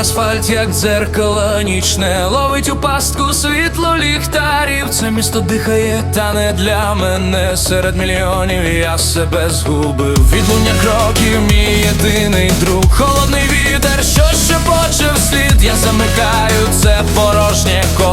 асфальт, як дзеркало нічне, ловить у пастку світло ліхтарів. Це місто дихає, та не для мене. Серед мільйонів я себе згубив. Відлуння кроків, мій єдиний друг. Холодний вітер, що ще поче вслід. Я замикаю це порожнє коло,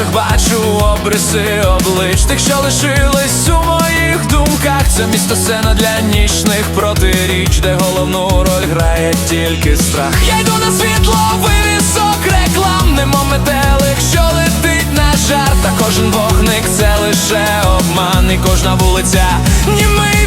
В бачу обриси облич тих, що лишились у моїх думках. Це місто сцена для нічних протиріч, де головну роль грає тільки страх. Я йду на світло, вивісок реклам, немов метелик, що летить на жар. Та кожен вогник це лише обман, і кожна вулиця німий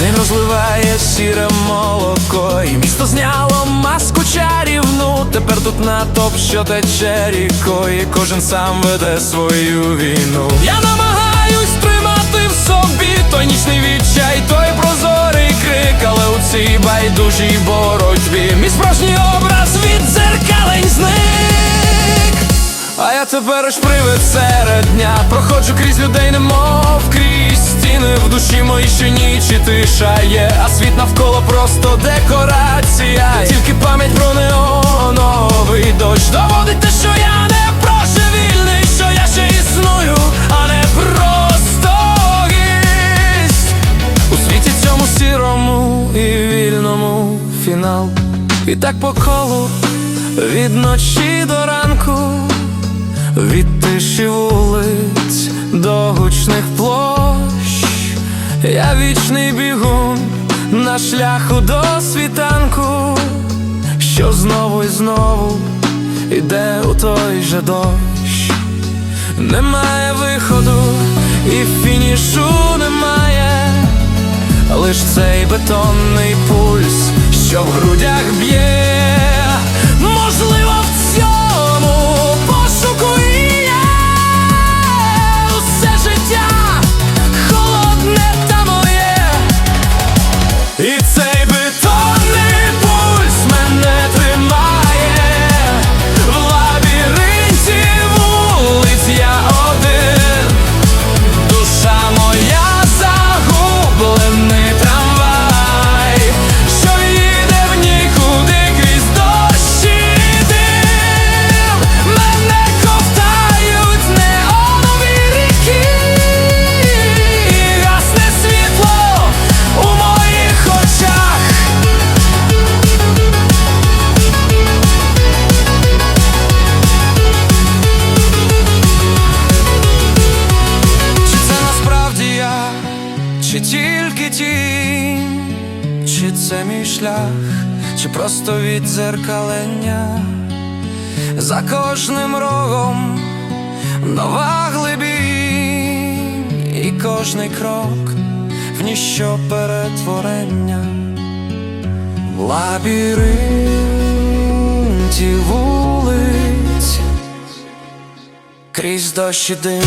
День розливає сіре молоко, і місто зняло маску чарівну. Тепер тут натовп, що тече рікою, кожен сам веде свою війну. Я намагаюсь тримати в собі той нічний відчай, той прозорий крик, але у цій байдужій боротьбі мій справжній образ від дзеркалень зник. А я тепер ж привид серед дня Проходжу крізь людей, немов крізь стіни В душі мої ще ніч і тиша є А світ навколо просто декорація. Тільки пам'ять про неоновий дощ Доводить те, що я не проживільний Що я ще існую, а не просто гість. У світі цьому сірому і вільному фінал. І так по колу від ночі до ранку від тиші вулиць до гучних площ, я вічний бігун на шляху до світанку, що знову і знову іде у той же дощ. Немає виходу і фінішу немає, лиш цей бетонний пульс, що в грудях б'є. Шлях, чи просто віддзеркалення за кожним рогом нова глибінь, і кожний крок в ніщо перетворення в лабіринті вулиць крізь дощ і дим.